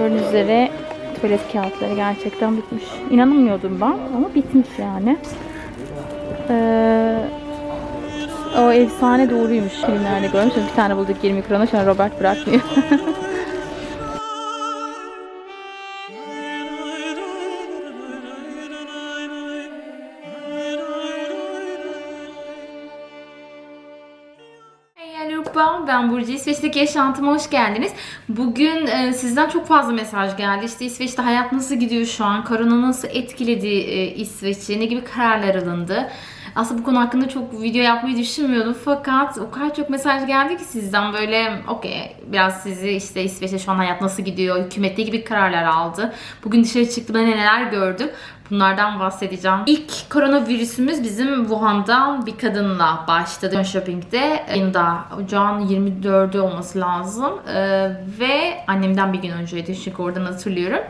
Gördüğünüz üzere tuvalet kağıtları gerçekten bitmiş. İnanamıyordum ben ama bitmiş yani. Ee, o efsane doğruymuş filmlerde görmüştüm. Bir tane bulduk 20 krona sonra Robert bırakmıyor. Merhaba, ben Burcu. İsveç'teki yaşantıma hoş geldiniz. Bugün e, sizden çok fazla mesaj geldi. İşte İsveç'te hayat nasıl gidiyor şu an? Korona nasıl etkiledi e, İsveç'i? Ne gibi kararlar alındı? Aslında bu konu hakkında çok video yapmayı düşünmüyordum. Fakat o kadar çok mesaj geldi ki sizden böyle okey biraz sizi işte İsveç'te şu an hayat nasıl gidiyor? Hükümet ne gibi kararlar aldı? Bugün dışarı çıktığımda neler gördüm? Bunlardan bahsedeceğim. İlk koronavirüsümüz bizim Wuhan'da bir kadınla başladı. Shopping'de ayında ocağın 24'ü olması lazım. Ee, ve annemden bir gün önceydi çünkü oradan hatırlıyorum.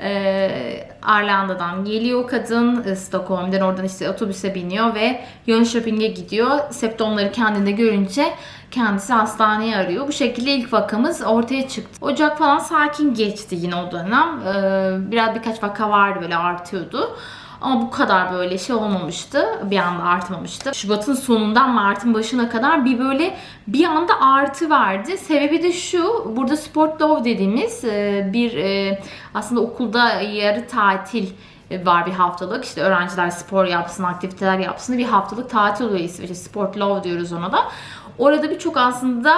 Ee, Arlanda'dan geliyor kadın e, Stockholm'dan oradan işte otobüse biniyor ve Jönköping'e gidiyor. Septomları kendinde görünce kendisi hastaneye arıyor. Bu şekilde ilk vakamız ortaya çıktı. Ocak falan sakin geçti yine o dönem. Ee, biraz birkaç vaka vardı böyle artıyordu. Ama bu kadar böyle şey olmamıştı. Bir anda artmamıştı. Şubat'ın sonundan Mart'ın başına kadar bir böyle bir anda artı verdi. Sebebi de şu. Burada Sport Love dediğimiz e, bir e, aslında okulda yarı tatil var bir haftalık. İşte öğrenciler spor yapsın, aktiviteler yapsın bir haftalık tatil oluyor İsveç'te. Sport Love diyoruz ona da. Orada birçok aslında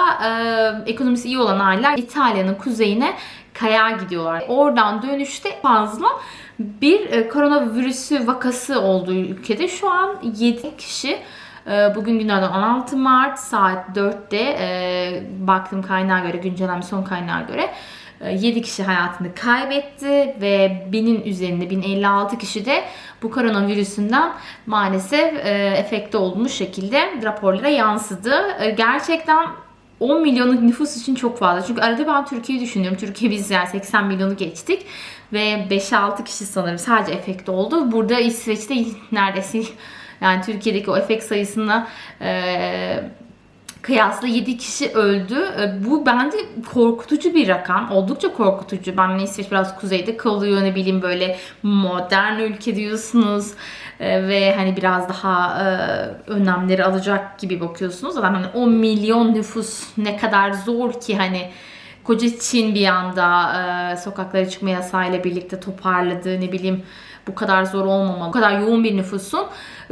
e, ekonomisi iyi olan aileler İtalya'nın kuzeyine kayağa gidiyorlar. Oradan dönüşte fazla bir e, koronavirüsü vakası olduğu ülkede şu an 7 kişi e, Bugün günlerden 16 Mart saat 4'te e, baktığım kaynağa göre, güncelleme son kaynağa göre 7 kişi hayatını kaybetti ve binin üzerinde 1056 kişi de bu koronavirüsünden maalesef e, efekte olmuş şekilde raporlara yansıdı. E, gerçekten 10 milyonluk nüfus için çok fazla. Çünkü arada ben Türkiye'yi düşünüyorum. Türkiye biz yani 80 milyonu geçtik. Ve 5-6 kişi sanırım sadece efekte oldu. Burada İsveç'te neredeyse yani Türkiye'deki o efekt sayısına e, kıyasla 7 kişi öldü. E, Bu bence korkutucu bir rakam. Oldukça korkutucu. Ben İsveç biraz kuzeyde kalıyor ne bileyim böyle modern ülke diyorsunuz. E, ve hani biraz daha e, önlemleri alacak gibi bakıyorsunuz. Zaten hani 10 milyon nüfus ne kadar zor ki hani koca Çin bir anda e, sokaklara çıkma yasağıyla birlikte toparladı ne bileyim bu kadar zor olmamalı. Bu kadar yoğun bir nüfusun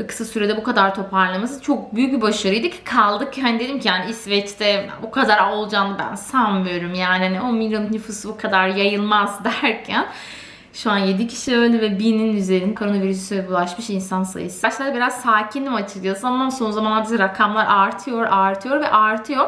kısa sürede bu kadar toparlaması çok büyük bir başarıydı ki kaldık hani dedim ki yani İsveç'te bu kadar olacağını ben sanmıyorum yani hani 10 milyon nüfusu bu kadar yayılmaz derken şu an 7 kişi öldü ve binin üzerinde koronavirüse bulaşmış insan sayısı. Başlarda biraz sakindim açıkçası ama son zamanlarda rakamlar artıyor, artıyor ve artıyor.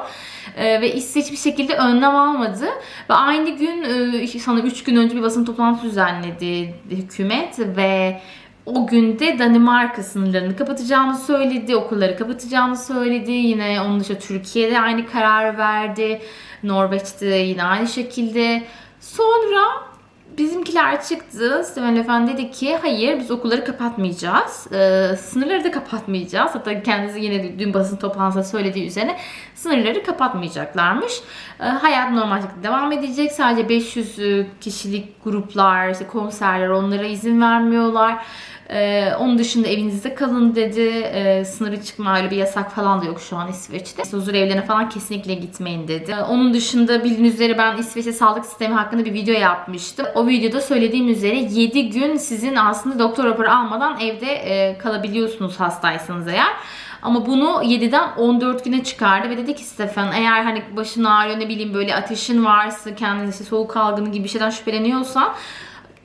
Ee, ve İsveç bir şekilde önlem almadı. Ve aynı gün, e, sanırım 3 gün önce bir basın toplantısı düzenledi hükümet ve o günde Danimarka sınırlarını kapatacağını söyledi, okulları kapatacağını söyledi. Yine onun dışında Türkiye'de aynı karar verdi. Norveç'te yine aynı şekilde. Sonra bizimkiler çıktı. Steven Löfven dedi ki hayır biz okulları kapatmayacağız. Ee, sınırları da kapatmayacağız. Hatta kendisi yine dün basın toplantısında söylediği üzerine sınırları kapatmayacaklarmış. Ee, hayat normal şekilde devam edecek. Sadece 500 kişilik gruplar, işte konserler onlara izin vermiyorlar. Ee, onun dışında evinizde kalın dedi. Ee, sınırı çıkma öyle bir yasak falan da yok şu an İsveç'te. Huzur evlerine falan kesinlikle gitmeyin dedi. Ee, onun dışında bildiğiniz üzere ben İsveç'te sağlık sistemi hakkında bir video yapmıştım. O videoda söylediğim üzere 7 gün sizin aslında doktor raporu almadan evde e, kalabiliyorsunuz hastaysanız eğer. Ama bunu 7'den 14 güne çıkardı ve dedi ki Stefan eğer hani başın ağrıyor ne bileyim böyle ateşin varsa kendin işte soğuk algını gibi bir şeyden şüpheleniyorsan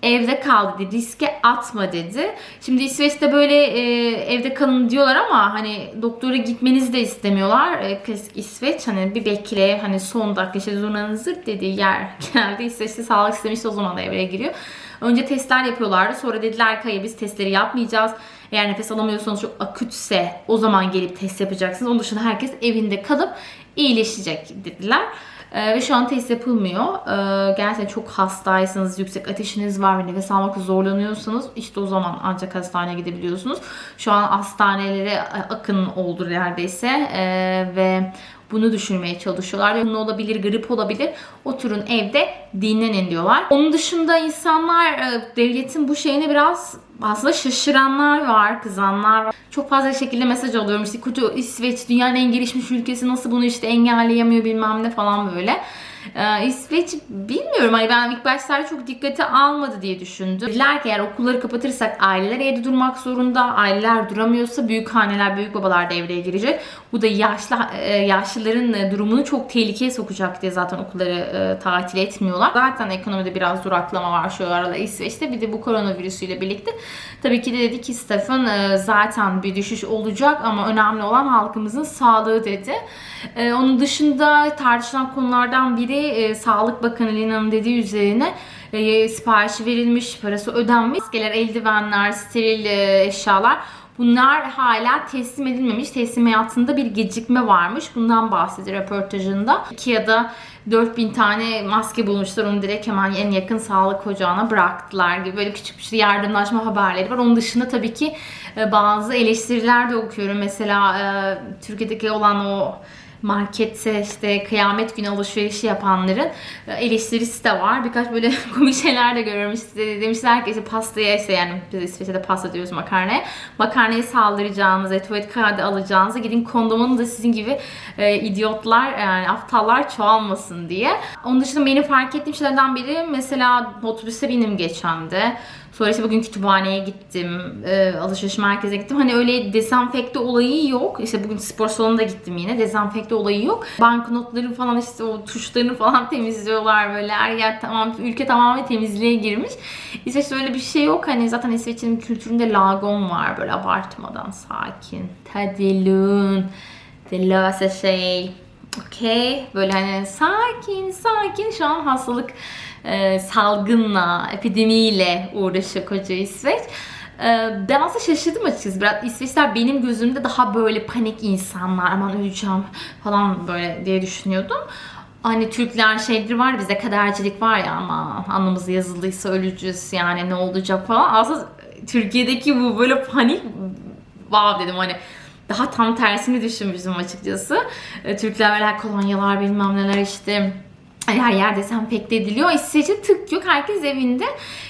evde kal dedi. Riske atma dedi. Şimdi İsveç'te böyle e, evde kalın diyorlar ama hani doktora gitmenizi de istemiyorlar. E, klasik İsveç hani bir bekle hani son dakika işte zurnanızı dediği yer genelde İsveç'te sağlık sistemi işte o zaman da giriyor. Önce testler yapıyorlardı. Sonra dediler ki hayır biz testleri yapmayacağız. Eğer nefes alamıyorsanız çok akütse o zaman gelip test yapacaksınız. Onun dışında herkes evinde kalıp iyileşecek dediler. Ee, ve şu an test yapılmıyor. Ee, gerçekten çok hastaysanız, yüksek ateşiniz var ve nefes almakta zorlanıyorsanız işte o zaman ancak hastaneye gidebiliyorsunuz. Şu an hastanelere akın oldu neredeyse ee, ve bunu düşünmeye çalışıyorlar. Ne olabilir, grip olabilir. Oturun evde dinlenin diyorlar. Onun dışında insanlar e, devletin bu şeyine biraz aslında şaşıranlar var, kızanlar var. Çok fazla şekilde mesaj alıyorum. İşte kutu İsveç dünyanın en gelişmiş ülkesi nasıl bunu işte engelleyemiyor bilmem ne falan böyle. Ee, İsveç bilmiyorum hani ben ilk başlarda çok dikkate almadı diye düşündüm. Dediler ki eğer okulları kapatırsak aileler evde durmak zorunda. Aileler duramıyorsa büyük haneler, büyük babalar devreye girecek. Bu da yaşlı e, yaşlıların e, durumunu çok tehlikeye sokacak diye zaten okulları e, tatil etmiyorlar. Zaten ekonomide biraz duraklama var şu aralar İsveç'te. Bir de bu koronavirüsüyle birlikte. Tabii ki de dedi ki Stefan e, zaten bir düşüş olacak ama önemli olan halkımızın sağlığı dedi. E, onun dışında tartışılan konulardan biri e, Sağlık Bakanı Lina'nın dediği üzerine e, siparişi verilmiş, parası ödenmiş. Maskeler, eldivenler, steril e, eşyalar Bunlar hala teslim edilmemiş. Teslimiyatında bir gecikme varmış. Bundan bahsediyor röportajında. Ikea'da 4000 tane maske bulmuşlar. Onu direkt hemen en yakın sağlık ocağına bıraktılar gibi böyle küçük küçük yardımlaşma haberleri var. Onun dışında tabii ki e, bazı eleştiriler de okuyorum. Mesela e, Türkiye'deki olan o markette işte kıyamet günü alışverişi yapanların e, eleştirisi de var. Birkaç böyle komik şeyler de görüyorum. Demişler ki işte pastaya işte yani biz İsveç'te pasta diyoruz makarnaya. Makarnaya saldıracağınız, tuvalet kağıdı alacağınızı gidin kondomun da sizin gibi e, idiotlar yani aptallar çoğalmasın diye. Onun dışında benim fark ettiğim şeylerden biri mesela otobüse bindim geçen de. Sonra işte bugün kütüphaneye gittim, e, alışveriş merkezine gittim. Hani öyle dezenfekte olayı yok. İşte bugün spor salonuna gittim yine. Dezenfekte olayı yok. Banknotları falan işte o tuşlarını falan temizliyorlar böyle. Her yer tamam, ülke tamamen temizliğe girmiş. İsveç'te öyle bir şey yok. Hani zaten İsveç'in kültüründe lagom var böyle abartmadan sakin. Tadilun. Det löser sig. Okey. Böyle hani sakin sakin şu an hastalık e, salgınla, epidemiyle uğraşıyor koca İsveç. E, ben aslında şaşırdım açıkçası. Biraz İsveçler benim gözümde daha böyle panik insanlar. Aman öleceğim falan böyle diye düşünüyordum. Hani Türkler şeydir var bize kadercilik var ya ama anımız yazıldıysa öleceğiz yani ne olacak falan. Aslında Türkiye'deki bu böyle panik wow dedim hani daha tam tersini düşünmüştüm açıkçası. E, Türkler böyle kolonyalar bilmem neler işte her yer dezenfekte ediliyor. İsveç'te tık yok. Herkes evinde.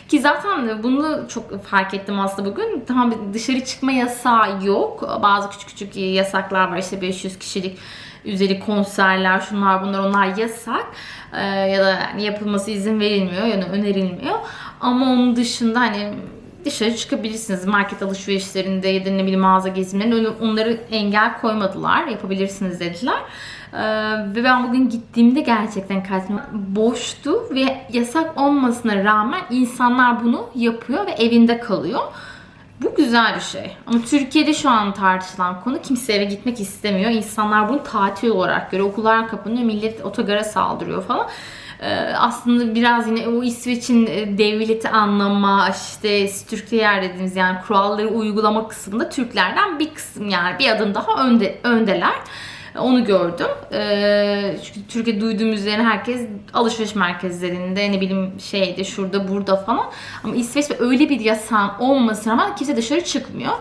Ki zaten bunu çok fark ettim aslında bugün. Tamam dışarı çıkma yasağı yok. Bazı küçük küçük yasaklar var. İşte 500 kişilik üzeri konserler, şunlar bunlar onlar yasak. Ee, ya da yani yapılması izin verilmiyor yani önerilmiyor. Ama onun dışında hani dışarı çıkabilirsiniz. Market alışverişlerinde ya da ne bileyim mağaza gezimlerinde onları engel koymadılar. Yapabilirsiniz dediler. Ee, ve ben bugün gittiğimde gerçekten karşıma boştu ve yasak olmasına rağmen insanlar bunu yapıyor ve evinde kalıyor. Bu güzel bir şey. Ama Türkiye'de şu an tartışılan konu kimse eve gitmek istemiyor. İnsanlar bunu tatil olarak görüyor. Okullar kapanıyor, millet otogara saldırıyor falan. Ee, aslında biraz yine o İsveç'in e, devleti anlama, işte Türkiye dediğimiz yani kuralları uygulama kısmında Türklerden bir kısım yani bir adım daha önde, öndeler. Onu gördüm. Ee, çünkü Türkiye duyduğum üzerine herkes alışveriş merkezlerinde ne bileyim şeyde şurada burada falan. Ama İsveç'te öyle bir yasağın olmasına rağmen kimse dışarı çıkmıyor.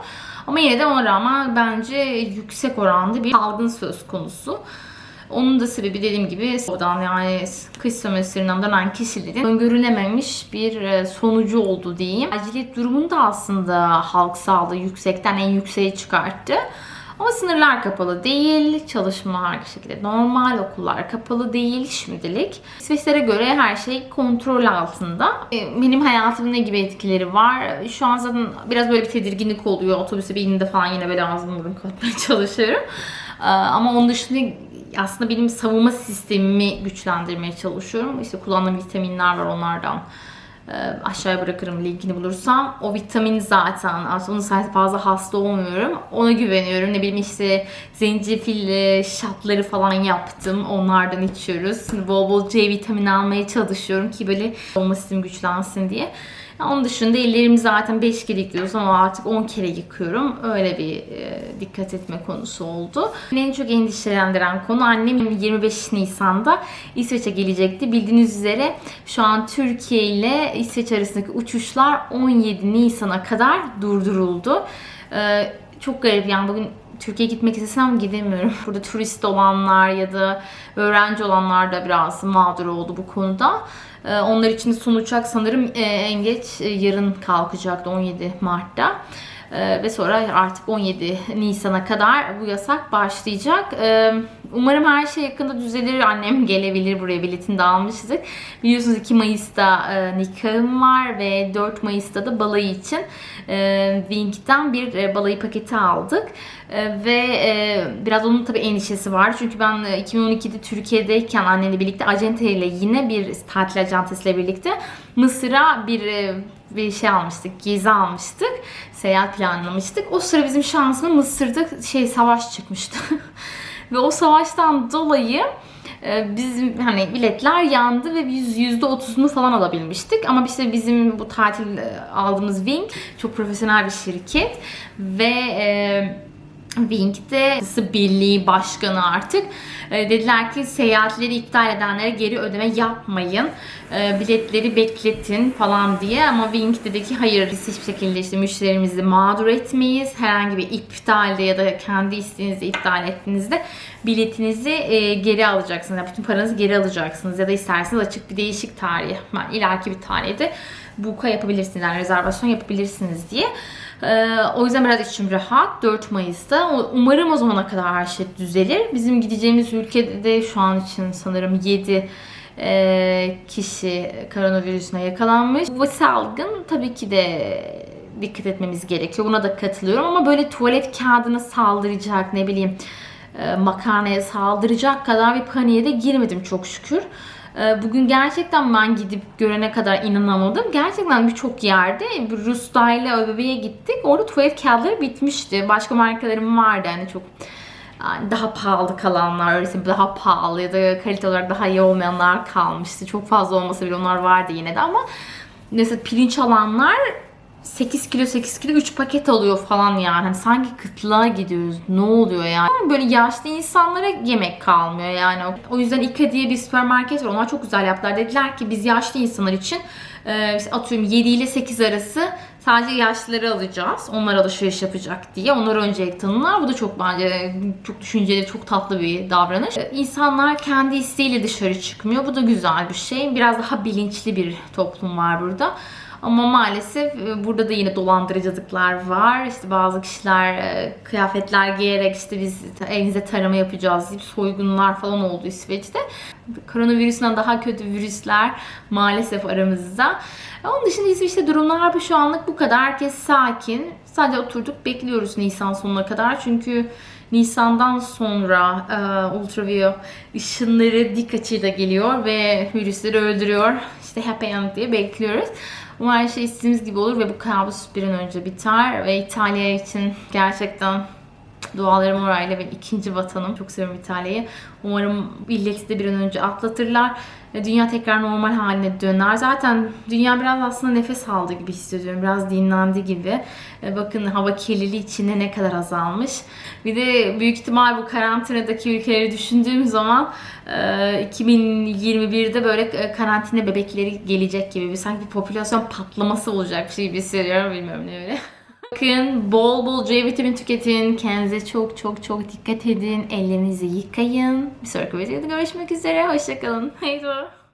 Ama yine de ona rağmen bence yüksek oranda bir salgın söz konusu. Onun da sebebi dediğim gibi oradan yani kış sömestirinden dönen kişilerin öngörülememiş bir e, sonucu oldu diyeyim. Aciliyet durumunu da aslında halk sağlığı yüksekten en yükseğe çıkarttı. Ama sınırlar kapalı değil, çalışma her şekilde normal, okullar kapalı değil şimdilik. İsveçlere göre her şey kontrol altında. E, benim hayatımın ne gibi etkileri var? Şu an zaten biraz böyle bir tedirginlik oluyor. Otobüse bindiğinde falan yine böyle ağzımı burun kapatmaya çalışıyorum. E, ama onun dışında aslında benim savunma sistemimi güçlendirmeye çalışıyorum. İşte kullandığım vitaminler var onlardan aşağıya bırakırım linkini bulursam. O vitamin zaten aslında onun sayesinde fazla hasta olmuyorum. Ona güveniyorum. Ne bileyim işte zencefil e, şatları falan yaptım. Onlardan içiyoruz. Şimdi bol bol C vitamini almaya çalışıyorum ki böyle olma sistemi güçlensin diye. Onun dışında ellerimi zaten 5 kere yıkıyoruz ama artık 10 kere yıkıyorum. Öyle bir e, dikkat etme konusu oldu. En çok endişelendiren konu annem 25 Nisan'da İsveç'e gelecekti. Bildiğiniz üzere şu an Türkiye ile İsveç arasındaki uçuşlar 17 Nisan'a kadar durduruldu. E, çok garip yani bugün Türkiye'ye gitmek istesem gidemiyorum. Burada turist olanlar ya da öğrenci olanlar da biraz mağdur oldu bu konuda. Ee, Onlar için son uçak sanırım e, en geç e, yarın kalkacaktı 17 Mart'ta. Ee, Ve sonra artık 17 Nisan'a kadar bu yasak başlayacak. Ee, Umarım her şey yakında düzelir. Annem gelebilir buraya biletini de almıştık. Biliyorsunuz 2 Mayıs'ta e, nikahım var ve 4 Mayıs'ta da balayı için e, Wink'ten bir e, balayı paketi aldık. E, ve biraz onun tabii endişesi var. Çünkü ben e, 2012'de Türkiye'deyken annemle birlikte acente ile yine bir tatil acentesiyle birlikte Mısır'a bir bir şey almıştık, gezi almıştık. Seyahat planlamıştık. O sıra bizim şansımız Mısır'da şey savaş çıkmıştı. Ve o savaştan dolayı e, bizim hani biletler yandı ve biz %30'unu falan alabilmiştik. Ama işte bizim bu tatil e, aldığımız Wing çok profesyonel bir şirket ve e, Wing'de Sı Birliği Başkanı artık e, dediler ki seyahatleri iptal edenlere geri ödeme yapmayın. E, biletleri bekletin falan diye ama Wing dedi ki hayır biz hiçbir şekilde işte müşterimizi mağdur etmeyiz. Herhangi bir iptalde ya da kendi isteğinizle iptal ettiğinizde biletinizi e, geri alacaksınız. Yani bütün paranızı geri alacaksınız ya da isterseniz açık bir değişik tarih. Yani ileriki bir tarihte buka yapabilirsiniz. Yani rezervasyon yapabilirsiniz diye. Ee, o yüzden biraz içim rahat. 4 Mayıs'ta. Umarım o zamana kadar her şey düzelir. Bizim gideceğimiz ülkede de şu an için sanırım 7 e, kişi koronavirüsüne yakalanmış. Bu salgın tabii ki de dikkat etmemiz gerekiyor. Buna da katılıyorum ama böyle tuvalet kağıdına saldıracak ne bileyim e, makarnaya saldıracak kadar bir paniğe de girmedim çok şükür. E, Bugün gerçekten ben gidip görene kadar inanamadım. Gerçekten birçok yerde Rus'ta ile Öbebe'ye gittik. Orada tuvalet kağıtları bitmişti. Başka markalarım vardı yani çok daha pahalı kalanlar, öyleyse daha pahalı ya da kalite olarak daha iyi olmayanlar kalmıştı. Çok fazla olmasa bile onlar vardı yine de ama mesela pirinç alanlar 8 kilo 8 kilo 3 paket alıyor falan yani. Hani sanki kıtlığa gidiyoruz. Ne oluyor yani? Ama Böyle yaşlı insanlara yemek kalmıyor yani. O yüzden İKA diye bir süpermarket var. Onlar çok güzel yaptılar. Dediler ki biz yaşlı insanlar için e, atıyorum 7 ile 8 arası sadece yaşlıları alacağız. Onlar alışveriş yapacak diye. Onları öncelik tanımlar. Bu da çok bence çok düşünceli, çok tatlı bir davranış. E, İnsanlar kendi isteğiyle dışarı çıkmıyor. Bu da güzel bir şey. Biraz daha bilinçli bir toplum var burada. Ama maalesef e, burada da yine dolandırıcılıklar var. İşte bazı kişiler e, kıyafetler giyerek işte biz evinize tarama yapacağız deyip soygunlar falan oldu İsveç'te. Koronavirüsünden daha kötü virüsler maalesef aramızda. Onun dışında İsveç'te durumlar bu şu anlık bu kadar. Herkes sakin. Sadece oturduk bekliyoruz Nisan sonuna kadar. Çünkü Nisan'dan sonra e, ultraviyole ışınları dik açıyla geliyor ve virüsleri öldürüyor. İşte happy end diye bekliyoruz. Umarım her şey istediğimiz gibi olur ve bu kabus bir an önce biter. Ve İtalya için gerçekten dualarım orayla benim ikinci vatanım. Çok seviyorum İtalya'yı. Umarım illeti de bir an önce atlatırlar. Ve dünya tekrar normal haline döner. Zaten dünya biraz aslında nefes aldı gibi hissediyorum. Biraz dinlendi gibi. E, Bakın hava kirliliği içinde ne kadar azalmış. Bir de büyük ihtimal bu karantinadaki ülkeleri düşündüğüm zaman e, 2021'de böyle e, karantina bebekleri gelecek gibi. Sanki popülasyon patlaması olacak bir şey hissediyorum. Bilmiyorum ne öyle. Bakın bol bol C vitamini tüketin. Kendinize çok çok çok dikkat edin. Ellerinizi yıkayın. Bir sonraki videoda görüşmek üzere. Hoşçakalın. Haydi.